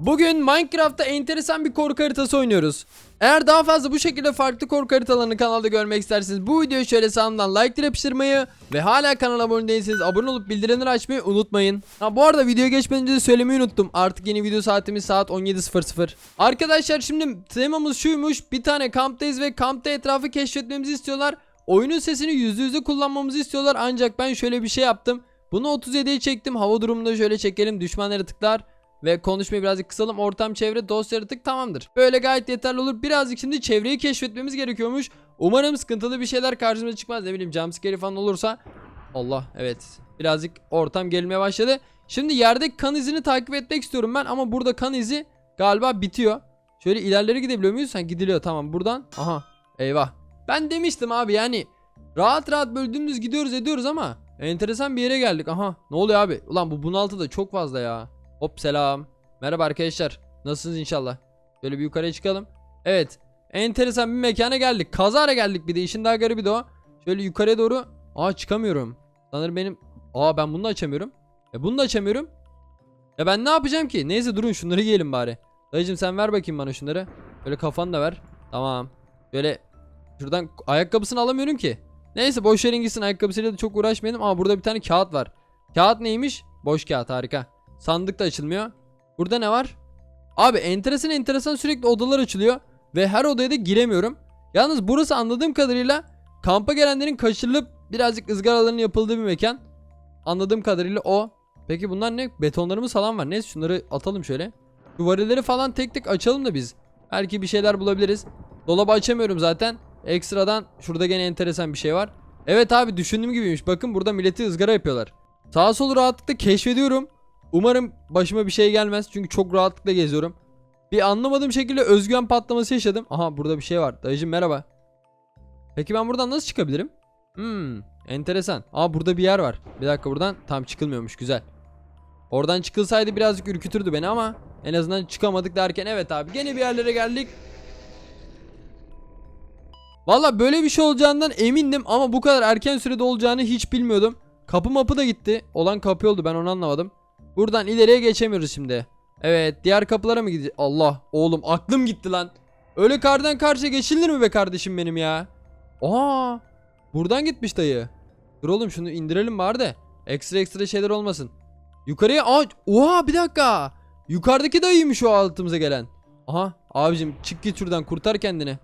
Bugün Minecraft'ta enteresan bir korku haritası oynuyoruz. Eğer daha fazla bu şekilde farklı korku haritalarını kanalda görmek isterseniz bu videoyu şöyle sağımdan like yapıştırmayı ve hala kanala abone değilseniz abone olup bildirimleri açmayı unutmayın. Ha bu arada videoya geçmeden önce de söylemeyi unuttum. Artık yeni video saatimiz saat 17.00. Arkadaşlar şimdi temamız şuymuş. Bir tane kamptayız ve kampta etrafı keşfetmemizi istiyorlar. Oyunun sesini %100'de kullanmamızı istiyorlar ancak ben şöyle bir şey yaptım. Bunu 37'ye çektim. Hava durumunda şöyle çekelim. Düşman yaratıklar ve konuşmayı birazcık kısalım. Ortam çevre dost yaratık tamamdır. Böyle gayet yeterli olur. Birazcık şimdi çevreyi keşfetmemiz gerekiyormuş. Umarım sıkıntılı bir şeyler karşımıza çıkmaz. Ne bileyim jumpscare falan olursa. Allah evet. Birazcık ortam gelmeye başladı. Şimdi yerdeki kan izini takip etmek istiyorum ben ama burada kan izi galiba bitiyor. Şöyle ilerleri gidebiliyor muyuz? Ha gidiliyor tamam buradan. Aha eyvah. Ben demiştim abi yani rahat rahat böyle dümdüz gidiyoruz ediyoruz ama enteresan bir yere geldik. Aha ne oluyor abi? Ulan bu bunaltı da çok fazla ya. Hop selam. Merhaba arkadaşlar. Nasılsınız inşallah? Böyle bir yukarıya çıkalım. Evet. Enteresan bir mekana geldik. Kazara geldik bir de. işin daha garibi de o. Şöyle yukarıya doğru. Aa çıkamıyorum. Sanırım benim... Aa ben bunu da açamıyorum. E bunu da açamıyorum. Ya ben ne yapacağım ki? Neyse durun şunları giyelim bari. Dayıcım sen ver bakayım bana şunları. Böyle kafanı da ver. Tamam. Böyle şuradan ayakkabısını alamıyorum ki. Neyse boş verin gitsin ayakkabısıyla da çok uğraşmayalım. Ama burada bir tane kağıt var. Kağıt neymiş? Boş kağıt harika. Sandık da açılmıyor. Burada ne var? Abi enteresan enteresan sürekli odalar açılıyor. Ve her odaya da giremiyorum. Yalnız burası anladığım kadarıyla kampa gelenlerin kaçırılıp birazcık ızgaraların yapıldığı bir mekan. Anladığım kadarıyla o. Peki bunlar ne? Betonlarımız falan var. Neyse şunları atalım şöyle. Şu varilleri falan tek tek açalım da biz. Belki bir şeyler bulabiliriz. Dolabı açamıyorum zaten. Ekstradan şurada gene enteresan bir şey var. Evet abi düşündüğüm gibiymiş. Bakın burada milleti ızgara yapıyorlar. Sağa solu rahatlıkla keşfediyorum. Umarım başıma bir şey gelmez. Çünkü çok rahatlıkla geziyorum. Bir anlamadığım şekilde özgüven patlaması yaşadım. Aha burada bir şey var. Dayıcım merhaba. Peki ben buradan nasıl çıkabilirim? Hmm, enteresan. Aa burada bir yer var. Bir dakika buradan tam çıkılmıyormuş. Güzel. Oradan çıkılsaydı birazcık ürkütürdü beni ama en azından çıkamadık derken evet abi gene bir yerlere geldik. Valla böyle bir şey olacağından emindim ama bu kadar erken sürede olacağını hiç bilmiyordum. Kapı mapı da gitti. Olan kapı oldu ben onu anlamadım. Buradan ileriye geçemiyoruz şimdi. Evet diğer kapılara mı gideceğiz? Allah oğlum aklım gitti lan. Öyle kardan karşıya geçilir mi be kardeşim benim ya? Aa buradan gitmiş dayı. Dur oğlum şunu indirelim bari de. Ekstra ekstra şeyler olmasın. Yukarıya aa oha bir dakika. Yukarıdaki dayıymış o altımıza gelen. Aha abicim çık git şuradan kurtar kendini.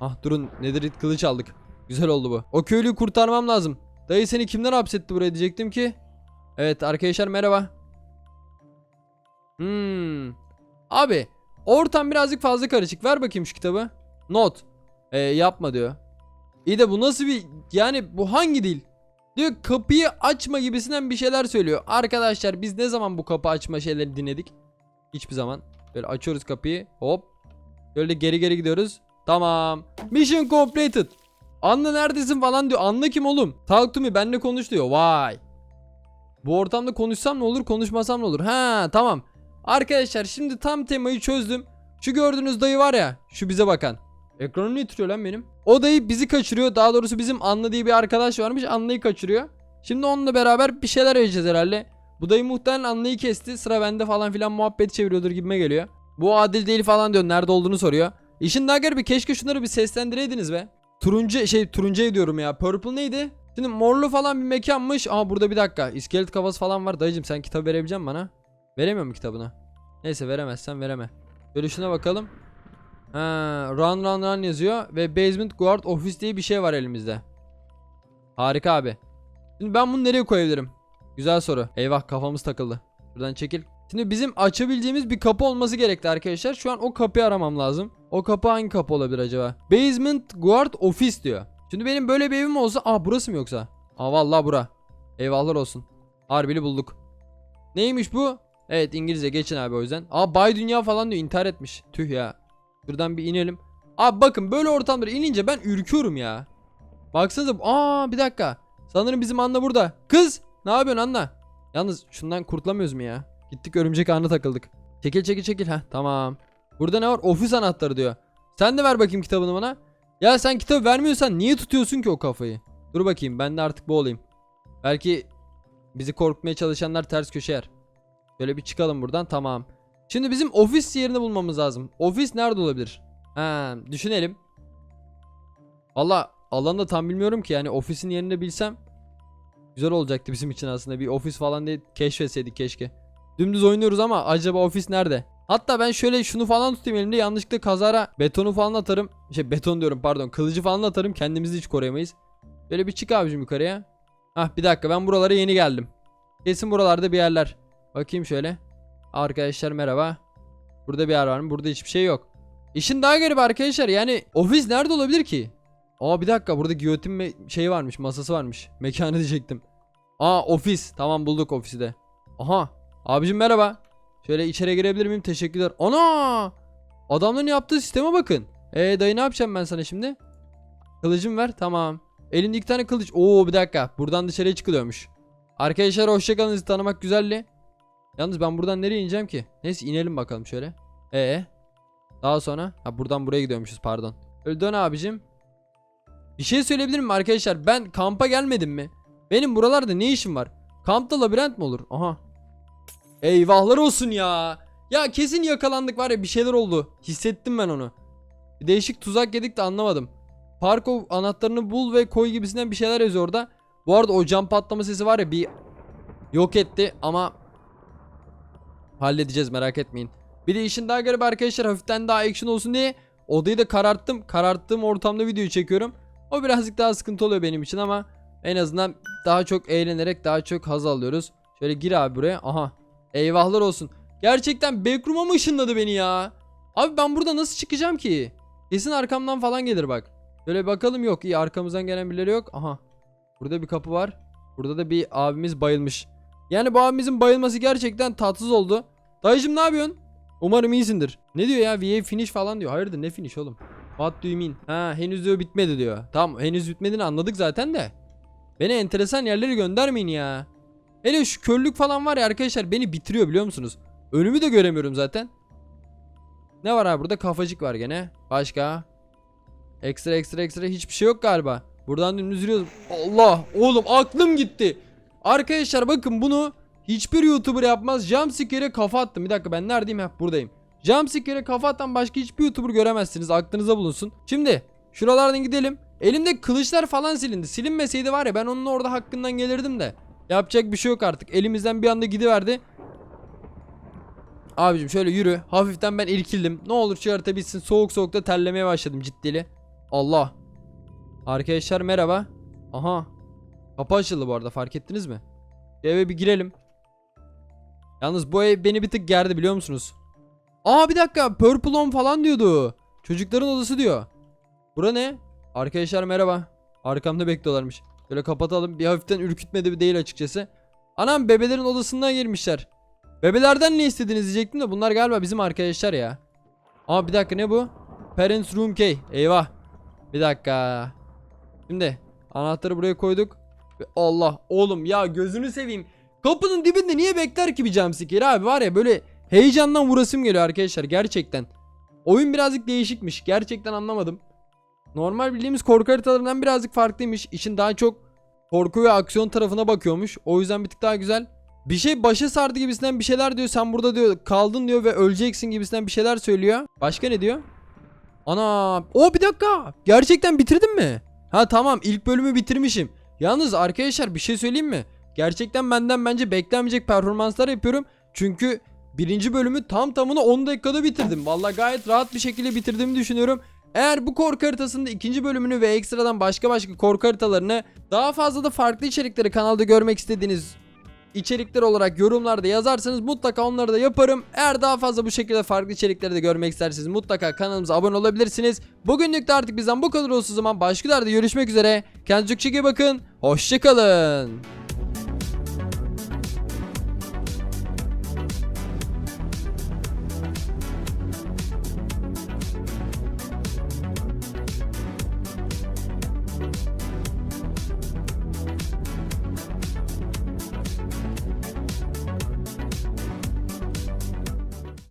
Ah durun nedirit kılıç aldık. Güzel oldu bu. O köylüyü kurtarmam lazım. Dayı seni kimden hapsetti buraya diyecektim ki. Evet arkadaşlar merhaba. Hmm. Abi ortam birazcık fazla karışık. Ver bakayım şu kitabı. Not. Ee, yapma diyor. İyi de bu nasıl bir yani bu hangi dil? Diyor kapıyı açma gibisinden bir şeyler söylüyor. Arkadaşlar biz ne zaman bu kapı açma şeyleri dinledik? Hiçbir zaman. Böyle açıyoruz kapıyı. Hop. Böyle geri geri gidiyoruz. Tamam. Mission completed. Anla neredesin falan diyor. Anla kim oğlum? Talk to me benimle konuş diyor. Vay. Bu ortamda konuşsam ne olur konuşmasam ne olur. Ha tamam. Arkadaşlar şimdi tam temayı çözdüm. Şu gördüğünüz dayı var ya. Şu bize bakan. Ekranım niye titriyor lan benim? O dayı bizi kaçırıyor. Daha doğrusu bizim Anla diye bir arkadaş varmış. Anla'yı kaçırıyor. Şimdi onunla beraber bir şeyler arayacağız herhalde. Bu dayı muhtemelen Anla'yı kesti. Sıra bende falan filan muhabbet çeviriyordur gibime geliyor. Bu adil değil falan diyor. Nerede olduğunu soruyor. İşin daha garibi keşke şunları bir seslendireydiniz be. Turuncu şey turuncu diyorum ya. Purple neydi? Şimdi morlu falan bir mekanmış. Ama burada bir dakika. İskelet kafası falan var. Dayıcım sen kitap verebilecek misin bana? Veremiyor mu kitabını? Neyse veremezsen vereme. Şuna bakalım. Ha, run run run yazıyor ve basement guard office diye bir şey var elimizde. Harika abi. Şimdi ben bunu nereye koyabilirim? Güzel soru. Eyvah kafamız takıldı. Buradan çekil. Şimdi bizim açabileceğimiz bir kapı olması gerekti arkadaşlar. Şu an o kapıyı aramam lazım. O kapı hangi kapı olabilir acaba? Basement guard office diyor. Şimdi benim böyle bir evim olsa... Aa burası mı yoksa? Aa vallahi bura. Eyvahlar olsun. Harbili bulduk. Neymiş bu? Evet İngilizce geçin abi o yüzden. Aa Bay Dünya falan diyor intihar etmiş. Tüh ya. Şuradan bir inelim. Abi bakın böyle ortamlara inince ben ürküyorum ya. Baksanıza. Aa bir dakika. Sanırım bizim Anna burada. Kız ne yapıyorsun Anna? Yalnız şundan kurtulamıyoruz mu ya? Gittik örümcek ağına takıldık. Çekil çekil çekil. ha tamam. Burada ne var? Ofis anahtarı diyor. Sen de ver bakayım kitabını bana. Ya sen kitabı vermiyorsan niye tutuyorsun ki o kafayı? Dur bakayım ben de artık bu olayım. Belki bizi korkutmaya çalışanlar ters köşe yer. Böyle bir çıkalım buradan tamam. Şimdi bizim ofis yerini bulmamız lazım. Ofis nerede olabilir? Ha, düşünelim. Valla alanı da tam bilmiyorum ki yani ofisin yerini bilsem güzel olacaktı bizim için aslında. Bir ofis falan diye keşfetseydik keşke. Dümdüz oynuyoruz ama acaba ofis nerede? Hatta ben şöyle şunu falan tutayım elimde yanlışlıkla kazara betonu falan atarım. Şey beton diyorum pardon kılıcı falan atarım kendimizi hiç koruyamayız. Böyle bir çık abicim yukarıya. Hah bir dakika ben buralara yeni geldim. Kesin buralarda bir yerler. Bakayım şöyle. Arkadaşlar merhaba. Burada bir yer var mı? Burada hiçbir şey yok. İşin daha garip arkadaşlar yani ofis nerede olabilir ki? Aa bir dakika burada giyotin şey varmış masası varmış. Mekanı diyecektim. Aa ofis. Tamam bulduk ofisi de. Aha. Abicim merhaba. Şöyle içeri girebilir miyim? Teşekkürler. Ana! Adamların yaptığı sisteme bakın. Ee dayı ne yapacağım ben sana şimdi? Kılıcım ver. Tamam. Elinde iki tane kılıç. Oo bir dakika. Buradan dışarıya çıkılıyormuş. Arkadaşlar hoşçakalın. Sizi tanımak güzelli. Yalnız ben buradan nereye ineceğim ki? Neyse inelim bakalım şöyle. Ee. Daha sonra ha buradan buraya gidiyormuşuz pardon. Öyle dön abicim. Bir şey söyleyebilir miyim arkadaşlar? Ben kampa gelmedim mi? Benim buralarda ne işim var? Kampta labirent mi olur? Aha. Eyvahlar olsun ya. Ya kesin yakalandık var ya bir şeyler oldu. Hissettim ben onu. Değişik tuzak yedik de anlamadım. Parko anahtarını bul ve koy gibisinden bir şeyler yazıyor orada. Bu arada o cam patlama sesi var ya bir yok etti ama halledeceğiz merak etmeyin. Bir de işin daha garip arkadaşlar hafiften daha action olsun diye odayı da kararttım. Kararttığım ortamda videoyu çekiyorum. O birazcık daha sıkıntı oluyor benim için ama en azından daha çok eğlenerek daha çok haz alıyoruz. Şöyle gir abi buraya. Aha. Eyvahlar olsun. Gerçekten backroom'a mı ışınladı beni ya? Abi ben burada nasıl çıkacağım ki? Kesin arkamdan falan gelir bak. Böyle bakalım yok. iyi arkamızdan gelen birileri yok. Aha. Burada bir kapı var. Burada da bir abimiz bayılmış. Yani bu abimizin bayılması gerçekten tatsız oldu. Dayıcım ne yapıyorsun? Umarım iyisindir. Ne diyor ya? VA finish falan diyor. Hayırdır ne finish oğlum? What do you mean? Ha henüz diyor bitmedi diyor. Tamam henüz bitmediğini anladık zaten de. Beni enteresan yerlere göndermeyin ya. Hele şu körlük falan var ya arkadaşlar beni bitiriyor biliyor musunuz? Önümü de göremiyorum zaten. Ne var abi burada? Kafacık var gene. Başka? Ekstra ekstra ekstra hiçbir şey yok galiba. Buradan dümdüz yürüyoruz. Allah! Oğlum aklım gitti. Arkadaşlar bakın bunu hiçbir YouTuber yapmaz. Jumpscare'e kafa attım. Bir dakika ben neredeyim? Heh buradayım. Jumpscare'e kafa atan başka hiçbir YouTuber göremezsiniz. Aklınıza bulunsun. Şimdi şuralardan gidelim. Elimde kılıçlar falan silindi. Silinmeseydi var ya ben onun orada hakkından gelirdim de. Yapacak bir şey yok artık. Elimizden bir anda gidiverdi. Abicim şöyle yürü. Hafiften ben irkildim. Ne olur şu harita bitsin. Soğuk soğukta terlemeye başladım ciddili. Allah. Arkadaşlar merhaba. Aha. Kapı açıldı bu arada fark ettiniz mi? Eve bir girelim. Yalnız bu ev beni bir tık gerdi biliyor musunuz? Aa bir dakika Purple Home falan diyordu. Çocukların odası diyor. Bura ne? Arkadaşlar merhaba. Arkamda bekliyorlarmış. Böyle kapatalım. Bir hafiften ürkütmedi bir değil açıkçası. Anam bebelerin odasından girmişler. Bebelerden ne istediniz diyecektim de bunlar galiba bizim arkadaşlar ya. Aa bir dakika ne bu? Parents Room Key. Eyvah. Bir dakika. Şimdi anahtarı buraya koyduk. Allah oğlum ya gözünü seveyim. Kapının dibinde niye bekler ki bir jumpscare abi var ya böyle heyecandan vurasım geliyor arkadaşlar gerçekten. Oyun birazcık değişikmiş. Gerçekten anlamadım. Normal bildiğimiz korku haritalarından birazcık farklıymış. İşin daha çok korku ve aksiyon tarafına bakıyormuş. O yüzden bir tık daha güzel. Bir şey başa sardı gibisinden bir şeyler diyor. Sen burada diyor kaldın diyor ve öleceksin gibisinden bir şeyler söylüyor. Başka ne diyor? Ana, o bir dakika. Gerçekten bitirdin mi? Ha tamam ilk bölümü bitirmişim. Yalnız arkadaşlar bir şey söyleyeyim mi? Gerçekten benden bence beklenmeyecek performanslar yapıyorum. Çünkü birinci bölümü tam tamına 10 dakikada bitirdim. Vallahi gayet rahat bir şekilde bitirdiğimi düşünüyorum. Eğer bu korku haritasında ikinci bölümünü ve ekstradan başka başka korku haritalarını daha fazla da farklı içerikleri kanalda görmek istediğiniz içerikler olarak yorumlarda yazarsanız mutlaka onları da yaparım. Eğer daha fazla bu şekilde farklı içerikleri de görmek isterseniz mutlaka kanalımıza abone olabilirsiniz. Bugünlük de artık bizden bu kadar olsun zaman başka videolarda görüşmek üzere. Kendinize çok iyi bakın. Hoşçakalın.